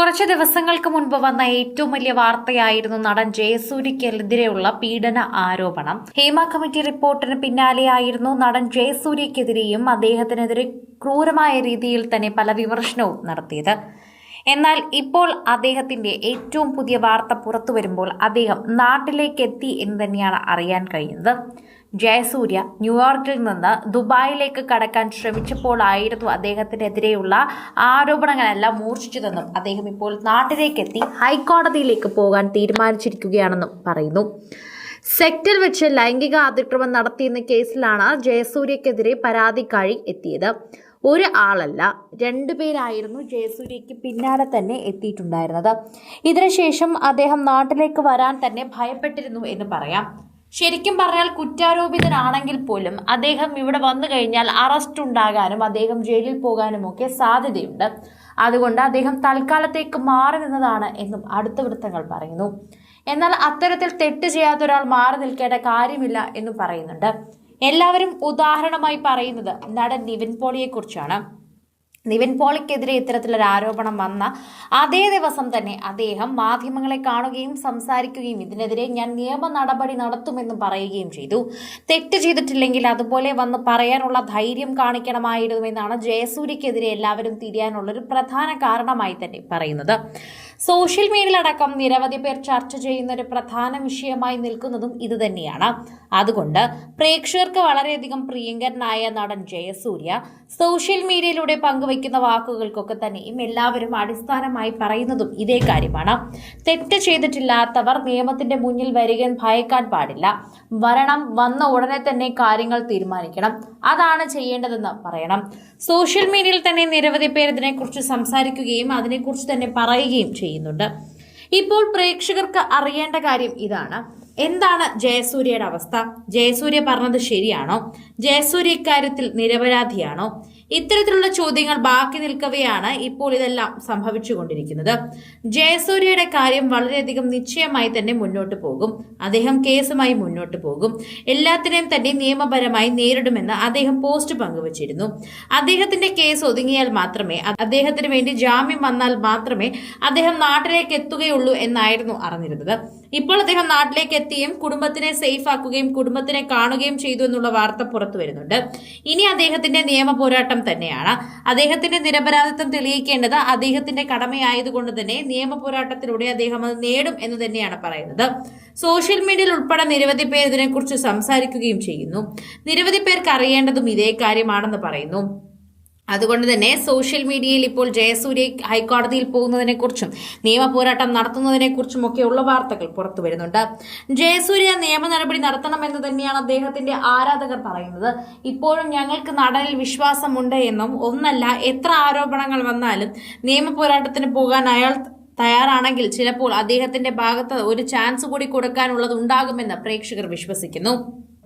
കുറച്ച് ദിവസങ്ങൾക്ക് മുൻപ് വന്ന ഏറ്റവും വലിയ വാർത്തയായിരുന്നു നടൻ ജയസൂര്യക്കെതിരെയുള്ള പീഡന ആരോപണം. ഹേമ കമ്മിറ്റി റിപ്പോർട്ടിന് പിന്നാലെയായിരുന്നു നടൻ ജയസൂര്യക്കെതിരെയും അദ്ദേഹത്തിനെതിരെ ക്രൂരമായ രീതിയിൽ തന്നെ പല വിമർശനവും നടത്തിയത്. എന്നാൽ ഇപ്പോൾ അദ്ദേഹത്തിന്റെ ഏറ്റവും പുതിയ വാർത്ത പുറത്തു വരുമ്പോൾ അദ്ദേഹം നാട്ടിലേക്ക് എത്തി എന്ന് തന്നെയാണ് അറിയാൻ കഴിയുന്നത്. ജയസൂര്യ ന്യൂയോർക്കിൽ നിന്ന് ദുബായിലേക്ക് കടക്കാൻ ശ്രമിച്ചപ്പോഴായിരുന്നു അദ്ദേഹത്തിനെതിരെയുള്ള ആരോപണങ്ങളെല്ലാം മൂർച്ഛിച്ചതെന്നും അദ്ദേഹം ഇപ്പോൾ നാട്ടിലേക്കെത്തി ഹൈക്കോടതിയിലേക്ക് പോകാൻ തീരുമാനിച്ചിരിക്കുകയാണെന്നും പറയുന്നു. സെക്ടർ വെച്ച് ലൈംഗിക അതിക്രമം നടത്തിയെന്ന കേസിലാണ് ജയസൂര്യക്കെതിരെ പരാതിക്കാരി എത്തിയത്. ഒരു ആളല്ല രണ്ടു പേരായിരുന്നു ജയസൂര്യയ്ക്ക് പിന്നാലെ തന്നെ എത്തിയിട്ടുണ്ടായിരുന്നത്. ഇതിനുശേഷം അദ്ദേഹം നാട്ടിലേക്ക് വരാൻ തന്നെ ഭയപ്പെട്ടിരുന്നു എന്ന് പറയാം. ശരിക്കും പറഞ്ഞാൽ കുറ്റാരോപിതനാണെങ്കിൽ പോലും അദ്ദേഹം ഇവിടെ വന്നു കഴിഞ്ഞാൽ അറസ്റ്റ് ഉണ്ടാകാനും അദ്ദേഹം ജയിലിൽ പോകാനും ഒക്കെ സാധ്യതയുണ്ട്. അതുകൊണ്ട് അദ്ദേഹം തൽക്കാലത്തേക്ക് മാറി നിന്നതാണ് എന്നും അടുത്ത വൃത്തങ്ങൾ പറയുന്നു. എന്നാൽ അത്തരത്തിൽ തെറ്റ് ചെയ്യാത്ത ഒരാൾ മാറി നിൽക്കേണ്ട കാര്യമില്ല എന്നും പറയുന്നുണ്ട്. എല്ലാവരും ഉദാഹരണമായി പറയുന്നത് നടൻ നിവിൻ പോളിയെ കുറിച്ചാണ് നിവിൻ പോളിക്കെതിരെ ഇത്തരത്തിലൊരു ആരോപണം വന്ന അതേ ദിവസം തന്നെ അദ്ദേഹം മാധ്യമങ്ങളെ കാണുകയും സംസാരിക്കുകയും ഇതിനെതിരെ ഞാൻ നിയമ നടപടി നടത്തുമെന്നും പറയുകയും ചെയ്തു. തെറ്റ് ചെയ്തിട്ടില്ലെങ്കിൽ അതുപോലെ വന്ന് പറയാനുള്ള ധൈര്യം കാണിക്കണമായിരുന്നുവെന്നാണ് ജയസൂര്യക്കെതിരെ എല്ലാവരും തിരിയാനുള്ളൊരു പ്രധാന കാരണമായി തന്നെ പറയുന്നത്. സോഷ്യൽ മീഡിയയിലടക്കം നിരവധി പേർ ചർച്ച ചെയ്യുന്ന ഒരു പ്രധാന വിഷയമായി നിൽക്കുന്നതും ഇതുതന്നെയാണ്. അതുകൊണ്ട് പ്രേക്ഷകർക്ക് വളരെയധികം പ്രിയങ്കരനായ നടൻ ജയസൂര്യ സോഷ്യൽ മീഡിയയിലൂടെ പങ്കുവയ്ക്കുന്ന വാക്കുകൾക്കൊക്കെ തന്നെയും എല്ലാവരും അടിസ്ഥാനമായി പറയുന്നതും ഇതേ കാര്യമാണ്. തെറ്റ് ചെയ്തിട്ടില്ലാത്തവർ നിയമത്തിന്റെ മുന്നിൽ വരികൻ ഭയക്കാൻ പാടില്ല. വരണം വന്ന ഉടനെ തന്നെ കാര്യങ്ങൾ തീരുമാനിക്കണം. അതാണ് ചെയ്യേണ്ടതെന്ന് പറയണം. സോഷ്യൽ മീഡിയയിൽ തന്നെ നിരവധി പേർ ഇതിനെക്കുറിച്ച് സംസാരിക്കുകയും അതിനെക്കുറിച്ച് തന്നെ പറയുകയും ചെയ്യുന്നുണ്ട്. ഇപ്പോൾ പ്രേക്ഷകർക്ക് അറിയേണ്ട കാര്യം ഇതാണ്. എന്താണ് ജയസൂര്യയുടെ അവസ്ഥ? ജയസൂര്യ പറഞ്ഞത് ശരിയാണോ? ജയസൂര്യ ഇക്കാര്യത്തിൽ നിരപരാധിയാണോ? ഇത്തരത്തിലുള്ള ചോദ്യങ്ങൾ ബാക്കി നിൽക്കവെയാണ് ഇപ്പോൾ ഇതെല്ലാം സംഭവിച്ചുകൊണ്ടിരിക്കുന്നത്. ജയസൂര്യയുടെ കാര്യം വളരെയധികം നിശ്ചയമായി തന്നെ മുന്നോട്ട് പോകും. അദ്ദേഹം കേസുമായി മുന്നോട്ട് പോകും. എല്ലാത്തിനെയും തന്നെ നിയമപരമായി നേരിടുമെന്ന് അദ്ദേഹം പോസ്റ്റ് പങ്കുവച്ചിരുന്നു. അദ്ദേഹത്തിന്റെ കേസ് ഒതുങ്ങിയാൽ മാത്രമേ അദ്ദേഹത്തിന് വേണ്ടി ജാമ്യം വന്നാൽ മാത്രമേ അദ്ദേഹം നാട്ടിലേക്ക് എത്തുകയുള്ളൂ എന്നായിരുന്നു അറിഞ്ഞിരുന്നത്. ഇപ്പോൾ അദ്ദേഹം നാട്ടിലേക്ക് എത്തിയും കുടുംബത്തിനെ സേഫ് ആക്കുകയും കുടുംബത്തിനെ കാണുകയും ചെയ്തു എന്നുള്ള വാർത്ത പുറത്തു വരുന്നുണ്ട്. ഇനി അദ്ദേഹത്തിന്റെ നിയമ പോരാട്ടം തന്നെയാണ്. അദ്ദേഹത്തിന്റെ നിരപരാധിത്വം തെളിയിക്കേണ്ടത് അദ്ദേഹത്തിന്റെ കടമയായതുകൊണ്ട് തന്നെ നിയമ പോരാട്ടത്തിലൂടെ അദ്ദേഹം അത് നേടും എന്ന് തന്നെയാണ് പറയുന്നത്. സോഷ്യൽ മീഡിയയിൽ ഉൾപ്പെടെ നിരവധി പേർ ഇതിനെക്കുറിച്ച് സംസാരിക്കുകയും ചെയ്യുന്നു. നിരവധി പേർക്ക് അറിയേണ്ടതും ഇതേ കാര്യമാണെന്ന് പറയുന്നു. അതുകൊണ്ട് തന്നെ സോഷ്യൽ മീഡിയയിൽ ഇപ്പോൾ ജയസൂര്യ ഹൈക്കോടതിയിൽ പോകുന്നതിനെക്കുറിച്ചും നിയമ പോരാട്ടം നടത്തുന്നതിനെ കുറിച്ചും ഒക്കെയുള്ള വാർത്തകൾ പുറത്തു വരുന്നുണ്ട്. ജയസൂര്യ നിയമ നടപടി നടത്തണമെന്ന് തന്നെയാണ് അദ്ദേഹത്തിന്റെ ആരാധകർ പറയുന്നത്. ഇപ്പോഴും ഞങ്ങൾക്ക് നടനിൽ വിശ്വാസമുണ്ട് എന്നും ഒന്നല്ല എത്ര ആരോപണങ്ങൾ വന്നാലും നിയമ പോരാട്ടത്തിന് പോകാൻ അയാൾ തയ്യാറാണെങ്കിൽ ചിലപ്പോൾ അദ്ദേഹത്തിന്റെ ഭാഗത്ത് ഒരു ചാൻസ് കൂടി കൊടുക്കാനുള്ളത് ഉണ്ടാകുമെന്ന് പ്രേക്ഷകർ വിശ്വസിക്കുന്നു.